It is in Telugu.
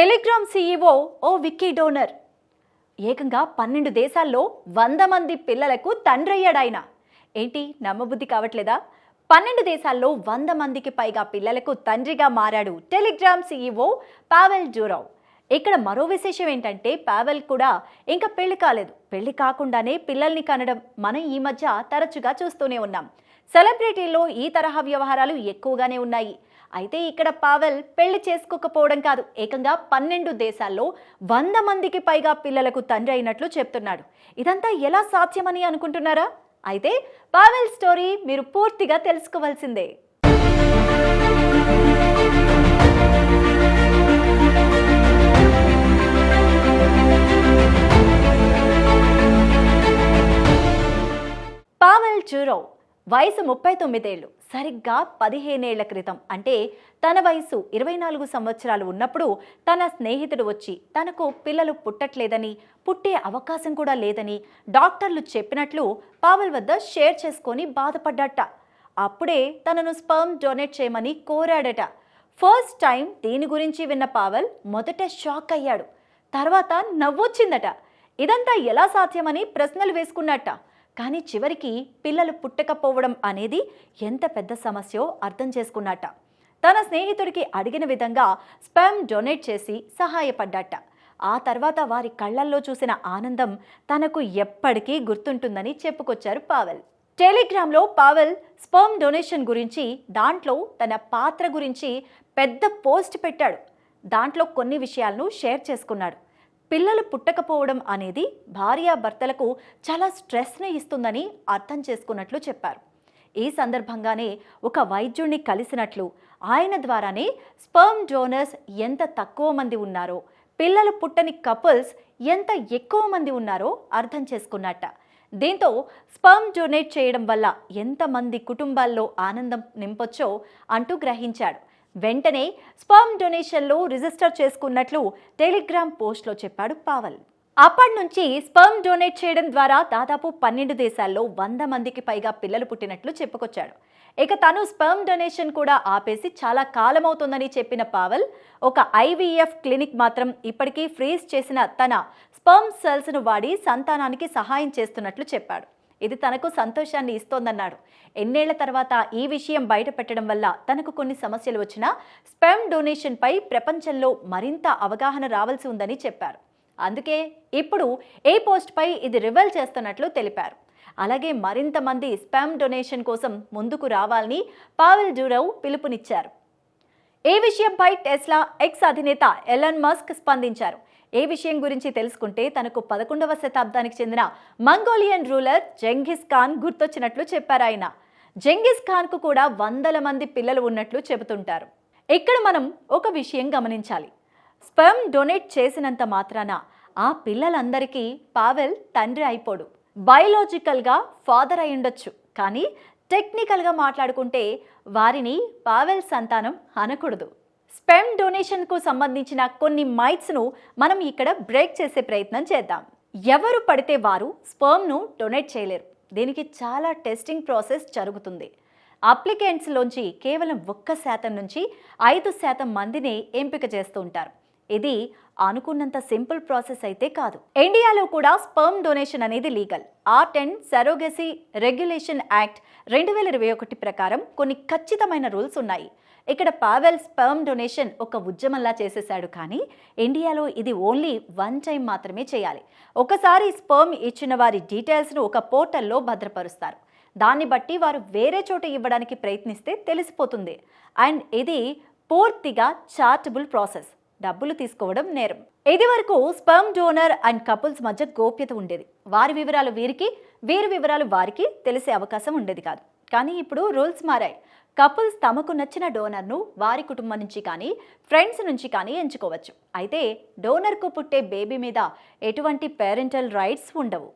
టెలిగ్రామ్ సీఈఓ ఓ విక్కీ డోనర్. ఏకంగా పన్నెండు దేశాల్లో వంద మంది పిల్లలకు తండ్రి అయ్యాడాయన ఏంటి నమ్మబుద్ధి కావట్లేదా? పన్నెండు దేశాల్లో వంద మందికి పైగా పిల్లలకు తండ్రిగా మారాడు టెలిగ్రామ్ సీఈఓ పావెల్ జూరావ్. ఇక్కడ మరో విశేషం ఏంటంటే పావెల్ కూడా ఇంకా పెళ్ళి కాలేదు. పెళ్ళి కాకుండానే పిల్లల్ని కనడం మనం ఈ మధ్య తరచుగా చూస్తూనే ఉన్నాం. సెలబ్రిటీల్లో ఈ తరహా వ్యవహారాలు ఎక్కువగానే ఉన్నాయి. అయితే ఇక్కడ పావెల్ పెళ్ళి చేసుకోకపోవడం కాదు. ఏకంగా పన్నెండు దేశాల్లో వంద మందికి పైగా పిల్లలకు తండ్రి అయినట్లు చెప్తున్నాడు. ఇదంతా ఎలా సాధ్యమని అనుకుంటున్నారా? అయితే పావెల్ స్టోరీ మీరు పూర్తిగా తెలుసుకోవాల్సిందే. వయసు ముప్పై తొమ్మిదేళ్ళు సరిగ్గా పదిహేనేళ్ళ క్రితం. అంటే తన వయసు ఇరవై నాలుగు సంవత్సరాలు ఉన్నప్పుడు తన స్నేహితుడు వచ్చి తనకు పిల్లలు పుట్టట్లేదని పుట్టే అవకాశం కూడా లేదని డాక్టర్లు చెప్పినట్లు పావల్ వద్ద షేర్ చేసుకొని బాధపడ్డట. అప్పుడే తనను స్పర్మ్ డొనేట్ చేయమని కోరాడట. ఫస్ట్ టైం దీని గురించి విన్న పావల్ మొదట షాక్ అయ్యాడు. తర్వాత నవ్వొచ్చిందట. ఇదంతా ఎలా సాధ్యమని ప్రశ్నలు వేసుకున్నట్ట. కానీ చివరికి పిల్లలు పుట్టకపోవడం అనేది ఎంత పెద్ద సమస్యో అర్థం చేసుకున్నట్ట. తన స్నేహితుడికి అడిగిన విధంగా స్పెమ్ డొనేట్ చేసి సహాయపడ్డట. ఆ తర్వాత వారి కళ్ళల్లో చూసిన ఆనందం తనకు ఎప్పటికీ గుర్తుంటుందని చెప్పుకొచ్చారు పావెల్. టెలిగ్రామ్లో పావెల్ స్పర్మ్ డొనేషన్ గురించి దాంట్లో తన పాత్ర గురించి పెద్ద పోస్ట్ పెట్టాడు. దాంట్లో కొన్ని విషయాలను షేర్ చేసుకున్నాడు. పిల్లలు పుట్టకపోవడం అనేది భార్యాభర్తలకు చాలా స్ట్రెస్ని ఇస్తుందని అర్థం చేసుకున్నట్లు చెప్పారు. ఈ సందర్భంగానే ఒక వైద్యుణ్ణి కలిసినట్లు ఆయన ద్వారానే స్పర్మ్ డోనర్స్ ఎంత తక్కువ మంది ఉన్నారో పిల్లలు పుట్టని కపుల్స్ ఎంత ఎక్కువ మంది ఉన్నారో అర్థం చేసుకున్నట్ట. దీంతో స్పర్మ్ డొనేట్ చేయడం వల్ల ఎంతమంది కుటుంబాల్లో ఆనందం నింపొచ్చో అంటూ గ్రహించాడు. వెంటనే స్పర్మ్ డొనేషన్లో రిజిస్టర్ చేసుకున్నట్లు టెలిగ్రామ్ పోస్ట్లో చెప్పాడు పావల్. అప్పటి నుంచి స్పర్మ్ డొనేట్ చేయడం ద్వారా దాదాపు పన్నెండు దేశాల్లో వంద మందికి పైగా పిల్లలు పుట్టినట్లు చెప్పుకొచ్చాడు. ఇక తను స్పర్మ్ డొనేషన్ కూడా ఆపేసి చాలా కాలమవుతుందని చెప్పిన పావల్ ఒక ఐవీఎఫ్ క్లినిక్ మాత్రం ఇప్పటికీ ఫ్రీజ్ చేసిన తన స్పర్మ్ సెల్స్ను వాడి సంతానానికి సహాయం చేస్తున్నట్లు చెప్పాడు. ఇది తనకు సంతోషాన్ని ఇస్తోందన్నాడు. ఎన్నేళ్ళ తర్వాత ఈ విషయం బయటపెట్టడం వల్ల తనకు కొన్ని సమస్యలు వచ్చినా స్పెమ్ డొనేషన్పై ప్రపంచంలో మరింత అవగాహన రావాల్సి ఉందని చెప్పారు. అందుకే ఇప్పుడు ఏ పోస్ట్పై ఇది రివెల్ చేస్తున్నట్లు తెలిపారు. అలాగే మరింత మంది స్పెమ్ డొనేషన్ కోసం ముందుకు రావాలని పావెల్ డూరవ్ పిలుపునిచ్చారు. ఈ విషయంపై టెస్లా ఎక్స్ అధినేత ఎలన్ మస్క్ స్పందించారు. ఏ విషయం గురించి తెలుసుకుంటే తనకు పదకొండవ శతాబ్దానికి చెందిన మంగోలియన్ రూలర్ జంగిస్ ఖాన్ గుర్తొచ్చినట్లు చెప్పారు ఆయన. జంగిస్ ఖాన్కు కూడా వందల మంది పిల్లలు ఉన్నట్లు చెబుతుంటారు. ఇక్కడ మనం ఒక విషయం గమనించాలి. స్పెర్మ్ డొనేట్ చేసినంత మాత్రాన ఆ పిల్లలందరికీ పావెల్ తండ్రి అయిపోడు. బయలాజికల్గా ఫాదర్ అయి ఉండొచ్చు కానీ టెక్నికల్గా మాట్లాడుకుంటే వారిని పావెల్ సంతానం అనకూడదు. స్పెమ్ డొనేషన్కు సంబంధించిన కొన్ని మైట్స్ను మనం ఇక్కడ బ్రేక్ చేసే ప్రయత్నం చేద్దాం. ఎవరు పడితే వారు స్పర్మ్ను డొనేట్ చేయలేరు. దీనికి చాలా టెస్టింగ్ ప్రాసెస్ జరుగుతుంది. అప్లికెంట్స్లోంచి కేవలం ఒక్క శాతం నుంచి ఐదు శాతం మందిని ఎంపిక చేస్తూ ఉంటారు. ఇది అనుకున్నంత సింపుల్ ప్రాసెస్ అయితే కాదు. ఇండియాలో కూడా స్పర్మ్ డొనేషన్ అనేది legal. Art and surrogacy regulation act రెండు వేల ఇరవై ఒకటి ప్రకారం కొన్ని ఖచ్చితమైన రూల్స్ ఉన్నాయి. ఇక్కడ పావెల్ స్పర్మ్ డొనేషన్ ఒక ఉద్యమంలా చేసేశాడు కానీ ఇండియాలో ఇది ఓన్లీ వన్ టైం మాత్రమే చేయాలి. ఒకసారి స్పర్మ్ ఇచ్చిన వారి డీటెయిల్స్ను ఒక పోర్టల్లో భద్రపరుస్తారు. దాన్ని బట్టి వారు వేరే చోట ఇవ్వడానికి ప్రయత్నిస్తే తెలిసిపోతుంది. అండ్ ఇది పూర్తిగా చార్టబుల్ ప్రాసెస్. డబ్బులు తీసుకోవడం నేరం. ఇది వరకు స్పర్మ్ డోనర్ అండ్ కపుల్స్ మధ్య గోప్యత ఉండేది. వారి వివరాలు వీరికి వీరి వివరాలు వారికి తెలిసే అవకాశం ఉండేది కాదు. కానీ ఇప్పుడు రూల్స్ మారాయి. కపుల్స్ తమకు నచ్చిన డోనర్ను వారి కుటుంబం నుంచి కానీ ఫ్రెండ్స్ నుంచి కానీ ఎంచుకోవచ్చు. అయితే డోనర్కు పుట్టే బేబీ మీద ఎటువంటి పేరెంటల్ రైట్స్ ఉండవు.